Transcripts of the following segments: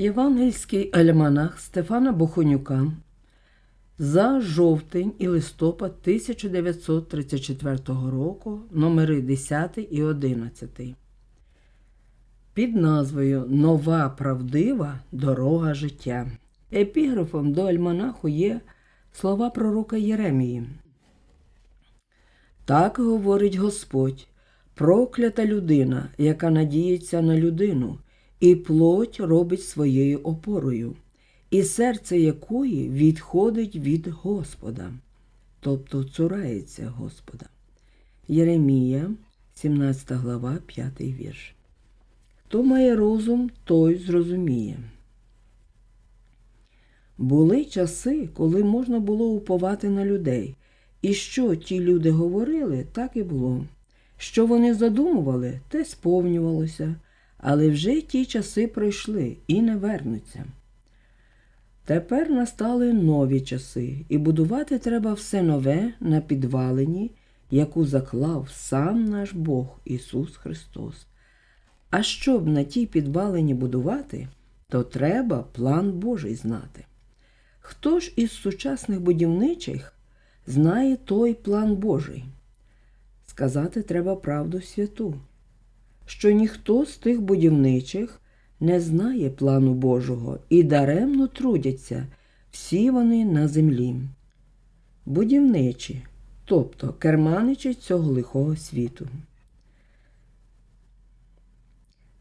Євангельський альманах Стефана Бохонюка за жовтень і листопад 1934 року номери 10 і 11 під назвою Нова правдива дорога життя. Епіграфом до альманаху є слова пророка Єремії. Так говорить Господь, проклята людина, яка надіється на людину, і плоть робить своєю опорою, і серце якої відходить від Господа, тобто цурається Господа. Єремія, 17 глава, 5 вірш. Хто має розум, той зрозуміє. Були часи, коли можна було уповати на людей, і що ті люди говорили, так і було. Що вони задумували, те сповнювалося, але вже ті часи пройшли і не вернуться. Тепер настали нові часи, і будувати треба все нове на підвалині, яку заклав сам наш Бог Ісус Христос. А щоб на тій підвалині будувати, то треба план Божий знати. Хто ж із сучасних будівничих знає той план Божий? Сказати треба правду святу, що ніхто з тих будівничих не знає плану Божого і даремно трудяться всі вони на землі. Будівничі, тобто керманичі цього лихого світу.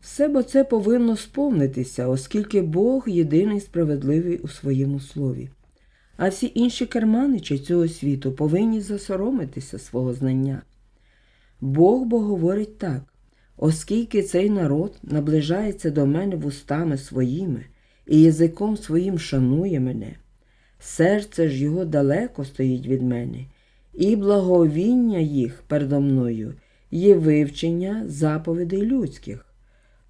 Все бо це повинно сповнитися, оскільки Бог єдиний справедливий у своєму слові. А всі інші керманичі цього світу повинні засоромитися свого знання. Бог бо говорить так, оскільки цей народ наближається до мене вустами своїми і язиком своїм шанує мене, серце ж його далеко стоїть від мене, і благовіння їх передо мною є вивчення заповідей людських.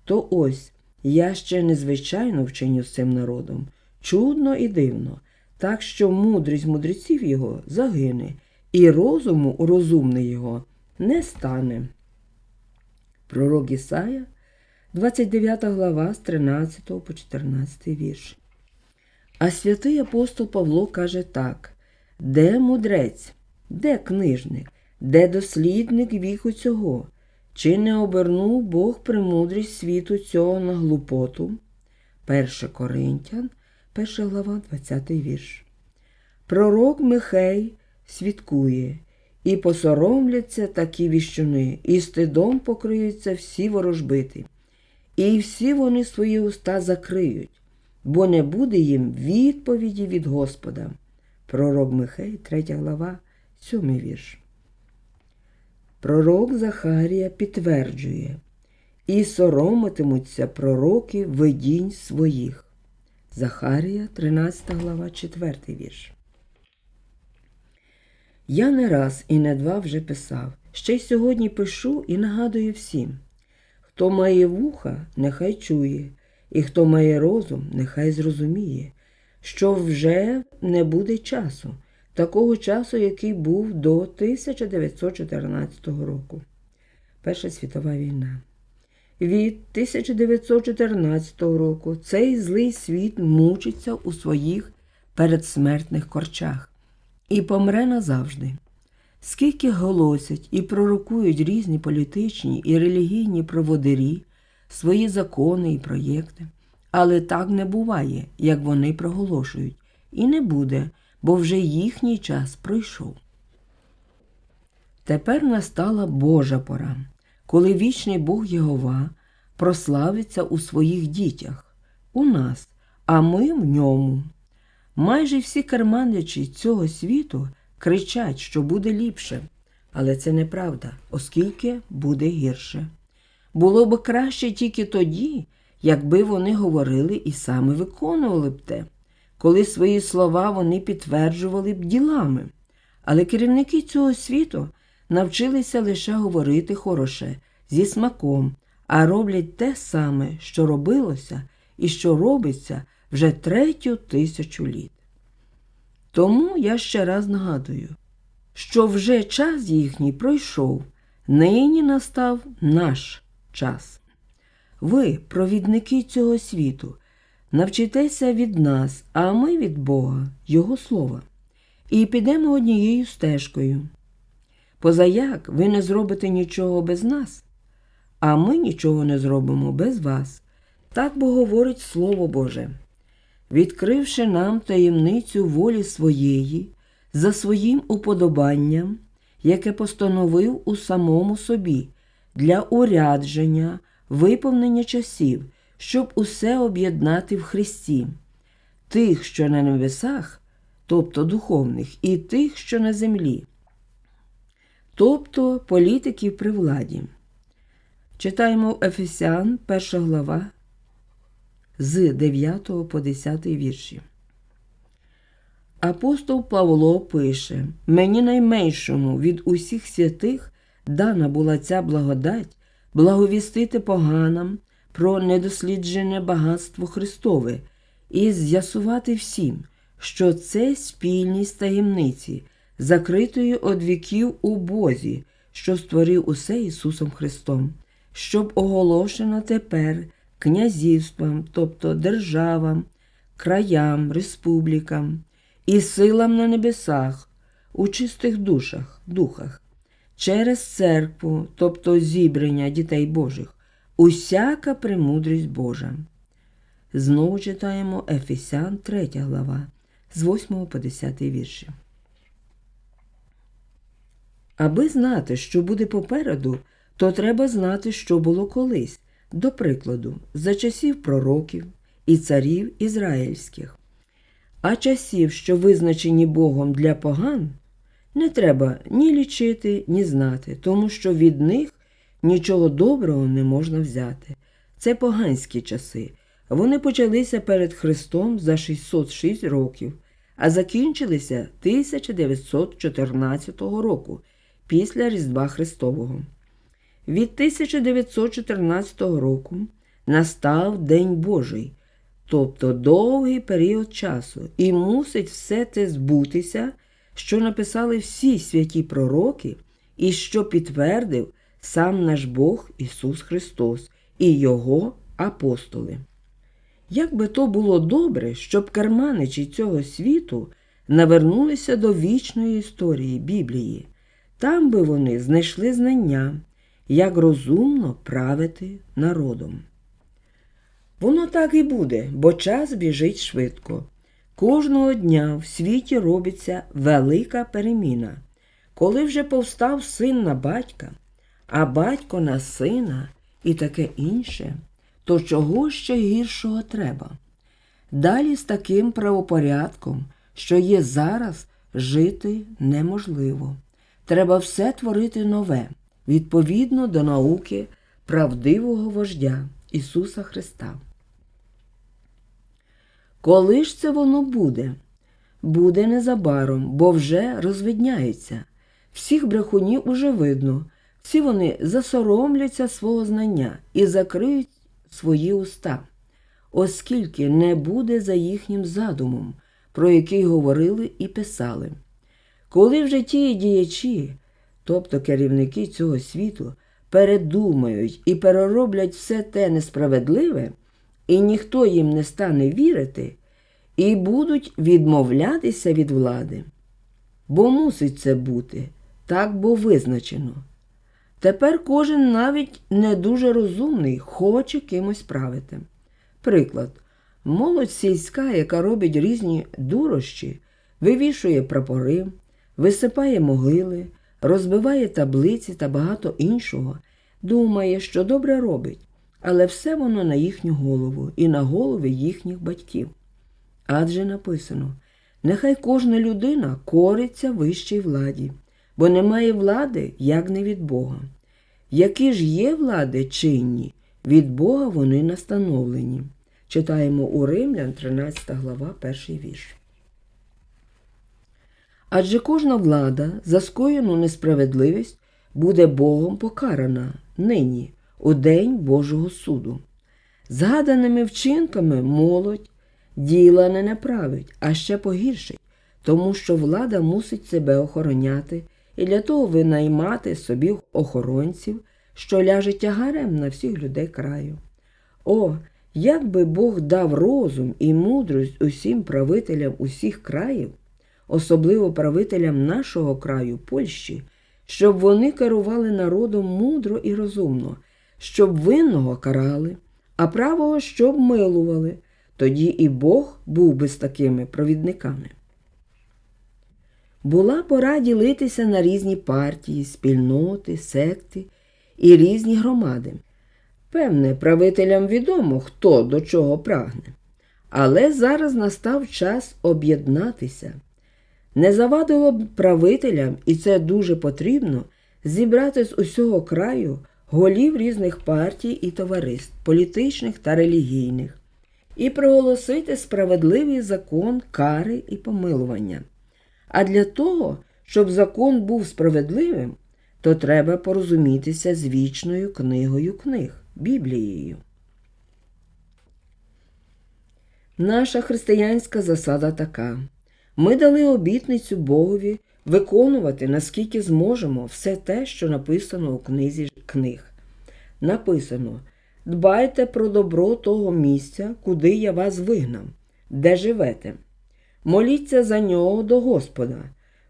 То ось я ще незвичайно вчиню з цим народом, чудно і дивно, так що мудрість мудреців його загине, і розуму розумний його не стане. Пророк Ісая, 29 глава з 13 по 14 вірш. А святий апостол Павло каже так: де мудрець, де книжник, де дослідник віку цього? Чи не обернув Бог премудрість світу цього на глупоту? 1 Коринтян, 1 глава, 20 вірш. Пророк Михей свідкує, і посоромляться такі віщуни, і стидом покриються всі ворожбити, і всі вони свої уста закриють, бо не буде їм відповіді від Господа. Пророк Михей, 3 глава, 7 вірш. Пророк Захарія підтверджує, і соромитимуться пророки видінь своїх. Захарія, 13 глава, 4 вірш. Я не раз і не два вже писав, ще й сьогодні пишу і нагадую всім. Хто має вуха, нехай чує, і хто має розум, нехай зрозуміє, що вже не буде часу такого часу, який був до 1914 року. Перша світова війна. Від 1914 року цей злий світ мучиться у своїх передсмертних корчах і помре назавжди. Скільки голосять і пророкують різні політичні і релігійні проводирі, свої закони і проєкти, але так не буває, як вони проголошують, і не буде, бо вже їхній час пройшов. Тепер настала Божа пора, коли вічний Бог Єгова прославиться у своїх дітях, у нас, а ми в ньому. Майже всі керманичі цього світу кричать, що буде ліпше, але це неправда, оскільки буде гірше. Було б краще тільки тоді, якби вони говорили і саме виконували б те коли свої слова вони підтверджували б ділами. Але керівники цього світу навчилися лише говорити хороше, зі смаком, а роблять те саме, що робилося і що робиться вже третю тисячу літ. Тому я ще раз нагадую, що вже час їхній пройшов, нині настав наш час. Ви, провідники цього світу, Навчитеся від нас, а ми від Бога, Його Слова, і підемо однією стежкою. Позаяк ви не зробите нічого без нас, а ми нічого не зробимо без вас. Так бо говорить Слово Боже, відкривши нам таємницю волі своєї за своїм уподобанням, яке постановив у самому собі для урядження, виповнення часів, щоб усе об'єднати в Христі, тих, що на небесах, тобто духовних, і тих, що на землі, тобто політиків при владі. Читаємо Ефесян, 1 глава, з 9 по 10 вірші. Апостол Павло пише: Мені найменшому від усіх святих дана була ця благодать благовістити поганам про недосліджене багатство Христове і з'ясувати всім, що це спільність таємниці, закритої од віків у Бозі, що створив усе Ісусом Христом, щоб оголошена тепер князівствам, тобто державам, краям, республікам і силам на небесах, у чистих душах, духах, через церкву, тобто зібрання дітей Божих, усяка премудрість Божа. Знову читаємо Ефесян 3 глава з 8 по 10 вірші. Аби знати, що буде попереду, то треба знати, що було колись, до прикладу, за часів пророків і царів ізраїльських. А часів, що визначені Богом для поган, не треба ні лічити, ні знати, тому що від них нічого доброго не можна взяти. Це поганські часи. Вони почалися перед Христом за 606 років, а закінчилися 1914 року після Різдва Христового. Від 1914 року настав День Божий, тобто довгий період часу, і мусить все те збутися, що написали всі святі пророки, і що підтвердив сам наш Бог Ісус Христос і Його апостоли. Як би то було добре, щоб карманичі цього світу навернулися до вічної історії Біблії, там би вони знайшли знання, як розумно правити народом. Воно так і буде, бо час біжить швидко. Кожного дня в світі робиться велика переміна. Коли вже повстав син на батька, а батько на сина і таке інше, то чого ще гіршого треба? Далі з таким правопорядком, що є зараз, жити неможливо. Треба все творити нове, відповідно до науки правдивого вождя Ісуса Христа. Коли ж це воно буде? Буде незабаром, бо вже розвидняється. Всіх брехунів уже видно, всі вони засоромляться свого знання і закриють свої уста, оскільки не буде за їхнім задумом, про який говорили і писали. Коли вже ті діячі, тобто керівники цього світу, передумають і перероблять все те несправедливе, і ніхто їм не стане вірити, і будуть відмовлятися від влади. Бо мусить це бути, так бо визначено. Тепер кожен навіть не дуже розумний хоче кимось правити. Приклад, молодь сільська, яка робить різні дурощі, вивішує прапори, висипає могили, розбиває таблиці та багато іншого, думає, що добре робить, але все воно на їхню голову і на голови їхніх батьків. Адже написано: нехай кожна людина кориться вищій владі, бо немає влади, як не від Бога. Які ж є влади чинні, від Бога вони настановлені. Читаємо у Римлян, 13 глава, перший вірш. Адже кожна влада за скоєну несправедливість буде Богом покарана нині, у день Божого суду. Згаданими вчинками молодь діла не направить, а ще погіршить, тому що влада мусить себе охороняти і для того винаймати собі охоронців, що ляже тягарем на всіх людей краю. О, Як би Бог дав розум і мудрість усім правителям усіх країв, особливо правителям нашого краю, Польщі, щоб вони керували народом мудро і розумно, щоб винного карали, а правого щоб милували, тоді і Бог був би з такими провідниками. Була пора ділитися на різні партії, спільноти, секти і різні громади. Певне, правителям відомо, хто до чого прагне. Але зараз настав час об'єднатися. Не завадило б правителям, і це дуже потрібно, зібрати з усього краю голів різних партій і товариств, політичних та релігійних, і проголосити справедливий закон кари і помилування. А для того, щоб закон був справедливим, то треба порозумітися з вічною книгою книг Біблією. Наша християнська засада така. Ми дали обітницю Богові виконувати, наскільки зможемо, все те, що написано у книзі книг. Написано: Дбайте про добро того місця, куди я вас вигнав, де живете. Моліться за нього до Господа,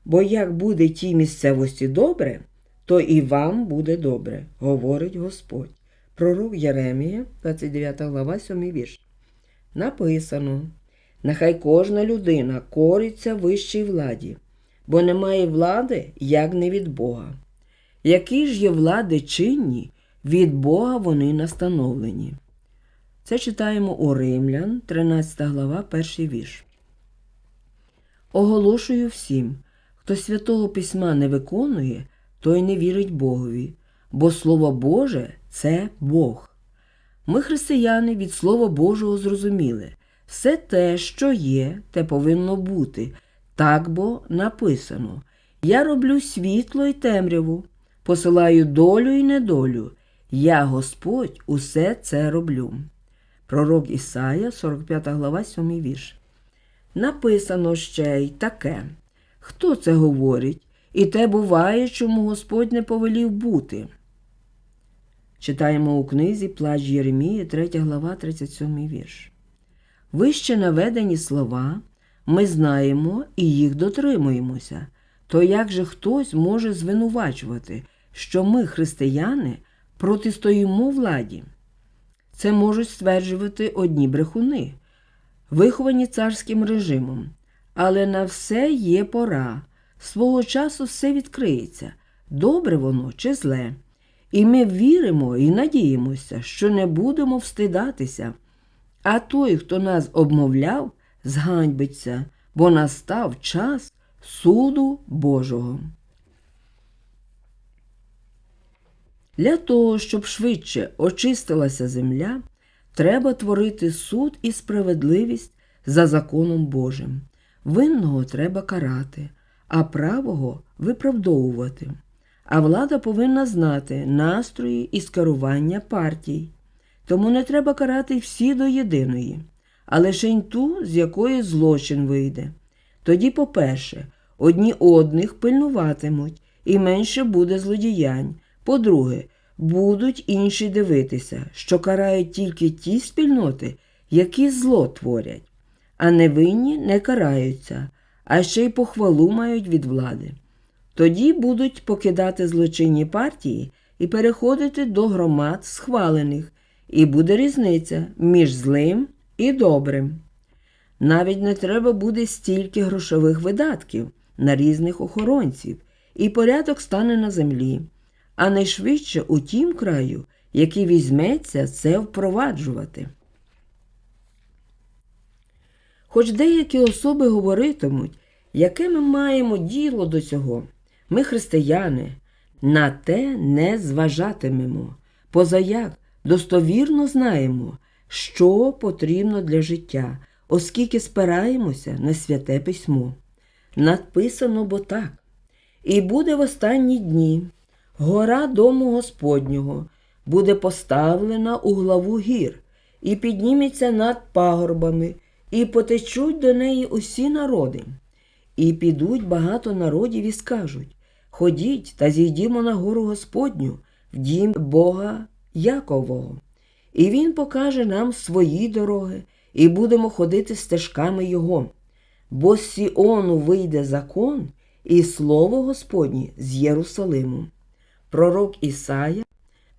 бо як буде тій місцевості добре, то і вам буде добре, говорить Господь. Пророк Єремія, 29 глава, 7 вірш. Написано: Нехай кожна людина кориться вищій владі, бо немає влади, як не від Бога. Які ж є влади чинні, від Бога вони настановлені. Це читаємо у Римлян, 13 глава, 1 вірш. Оголошую всім, хто святого письма не виконує, той не вірить Богові, бо Слово Боже це Бог. Ми, християни, від Слова Божого зрозуміли все те, що є, те повинно бути, так бо написано Я роблю світло й темряву, посилаю долю й недолю. Я, Господь, усе це роблю. Пророк Ісая, 45 глава, 7 вірш. Написано ще й таке. Хто це говорить? І те буває, чому Господь не повелів бути. Читаємо у книзі Плач Єремії, 3 глава, 37 вірш. Вище наведені слова ми знаємо і їх дотримуємося. То як же хтось може звинувачувати, що ми, християни, протистоїмо владі? Це можуть стверджувати одні брехуни, виховані царським режимом. Але на все є пора. Свого часу все відкриється, добре воно чи зле. І ми віримо і надіємося, що не будемо встидатися. А той, хто нас обмовляв, зганьбиться, бо настав час суду Божого. Для того, щоб швидше очистилася земля, треба творити суд і справедливість за законом Божим. Винного треба карати, а правого виправдовувати. А влада повинна знати настрої і скерування партій. Тому не треба карати всі до єдиної, а лише ту, з якої злочин вийде. Тоді, по-перше, одні одних пильнуватимуть, і менше буде злодіянь. По-друге, будуть інші дивитися, що карають тільки ті спільноти, які зло творять, а невинні не караються, а ще й похвалу мають від влади. Тоді будуть покидати злочинні партії і переходити до громад схвалених, і буде різниця між злим і добрим. Навіть не треба буде стільки грошових видатків на різних охоронців, і порядок стане на землі, а найшвидше у тім краю, який візьметься це впроваджувати. Хоч деякі особи говоритимуть, яке ми маємо діло до цього, ми, християни, на те не зважатимемо, позаяк достовірно знаємо, що потрібно для життя, оскільки спираємося на святе письмо. Надписано бо так. І буде в останні дні гора дому Господнього буде поставлена у главу гір, і підніметься над пагорбами, і потечуть до неї усі народи. І підуть багато народів і скажуть Ходіть та зійдімо на гору Господню, в дім Бога Якового, і Він покаже нам свої дороги, і будемо ходити стежками Його. Бо з Сіону вийде закон і слово Господнє з Єрусалиму. Пророк Ісая,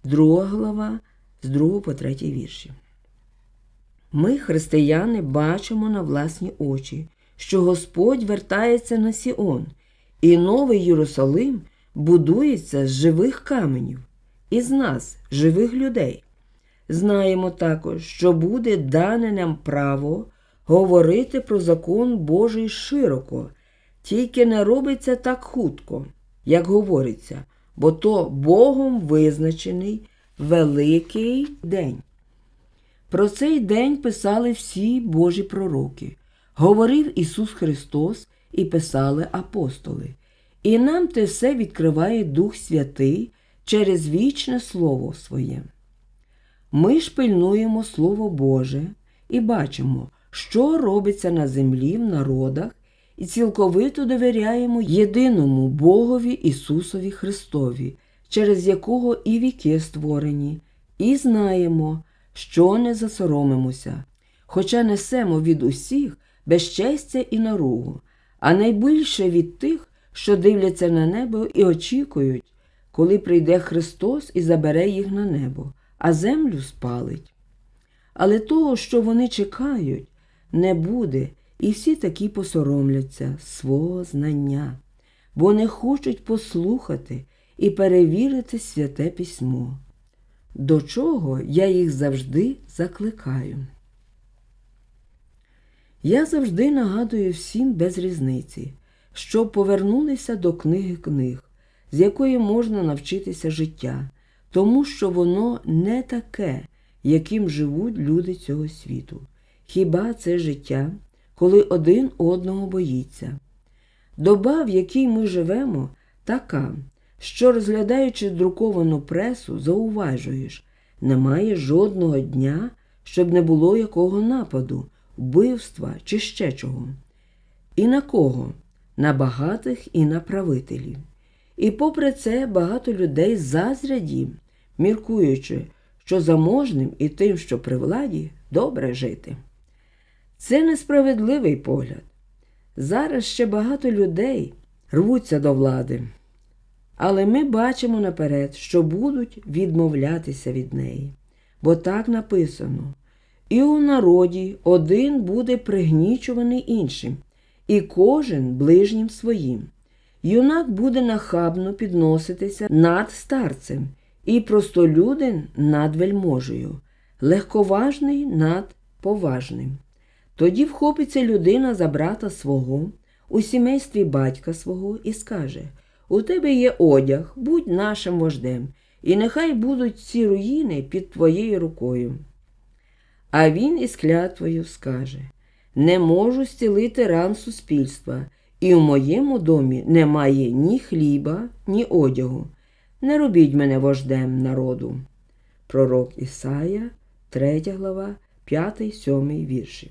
2 глава, з 2 по 3 вірші. Ми, християни, бачимо на власні очі, що Господь вертається на Сіон, і новий Єрусалим будується з живих каменів, із нас, живих людей. Знаємо також, що буде дане нам право говорити про закон Божий широко, тільки не робиться так хутко, як говориться, бо то Богом визначений великий день. Про цей день писали всі Божі пророки, говорив Ісус Христос і писали апостоли. І нам те все відкриває Дух Святий через вічне Слово Своє. Ми ж пильнуємо Слово Боже і бачимо, що робиться на землі в народах, і цілковито довіряємо єдиному Богові Ісусові Христові, через якого і віки створені, і знаємо, що не засоромимося, хоча несемо від усіх безчестя і наругу, а найбільше від тих, що дивляться на небо і очікують, коли прийде Христос і забере їх на небо, а землю спалить. Але того, що вони чекають, не буде, і всі такі посоромляться свого знання, бо не хочуть послухати і перевірити святе письмо. До чого я їх завжди закликаю. Я завжди нагадую всім без різниці, щоб повернулися до книги книг, з якої можна навчитися життя, тому що воно не таке, яким живуть люди цього світу. Хіба це життя, коли один одного боїться? Доба, в якій ми живемо, така, що, розглядаючи друковану пресу, зауважуєш, немає жодного дня, щоб не було якого нападу, вбивства чи ще чого. І на кого? На багатих і на правителів. І попри це багато людей зазрять їм, міркуючи, що заможним і тим, що при владі, добре жити. Це несправедливий погляд. Зараз ще багато людей рвуться до влади, але ми бачимо наперед, що будуть відмовлятися від неї. Бо так написано: і у народі один буде пригнічуваний іншим, і кожен ближнім своїм. Юнак буде нахабно підноситися над старцем, і простолюдин над вельможею, легковажний над поважним. Тоді вхопиться людина за брата свого у сімействі батька свого і скаже: У тебе є одяг, будь нашим вождем, і нехай будуть ці руїни під твоєю рукою. А він із клятвою скаже: Не можу зцілити ран суспільства, і в моєму домі немає ні хліба, ні одягу. Не робіть мене вождем народу. Пророк Ісая, 3 глава, 5-7 вірші.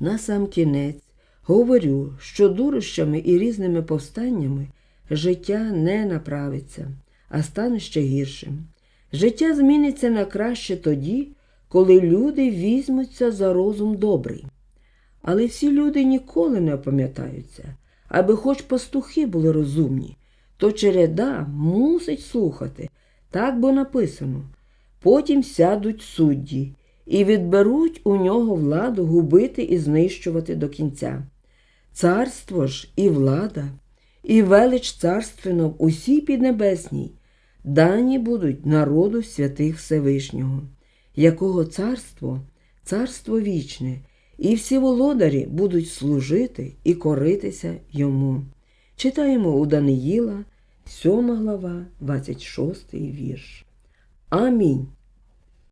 На сам кінець говорю, що дурощами і різними повстаннями життя не направиться, а стане ще гіршим. Життя зміниться на краще тоді, коли люди візьмуться за розум добрий. Але всі люди ніколи не опам'ятаються, аби хоч пастухи були розумні, то череда мусить слухати, так бо написано. Потім сядуть судді і відберуть у нього владу губити і знищувати до кінця. Царство ж і влада, і велич царственно в усій піднебесній дані будуть народу святих Всевишнього, якого царство, царство вічне, і всі володарі будуть служити і коритися йому. Читаємо у Даниїла, 7 глава, 26 вірш. Амінь.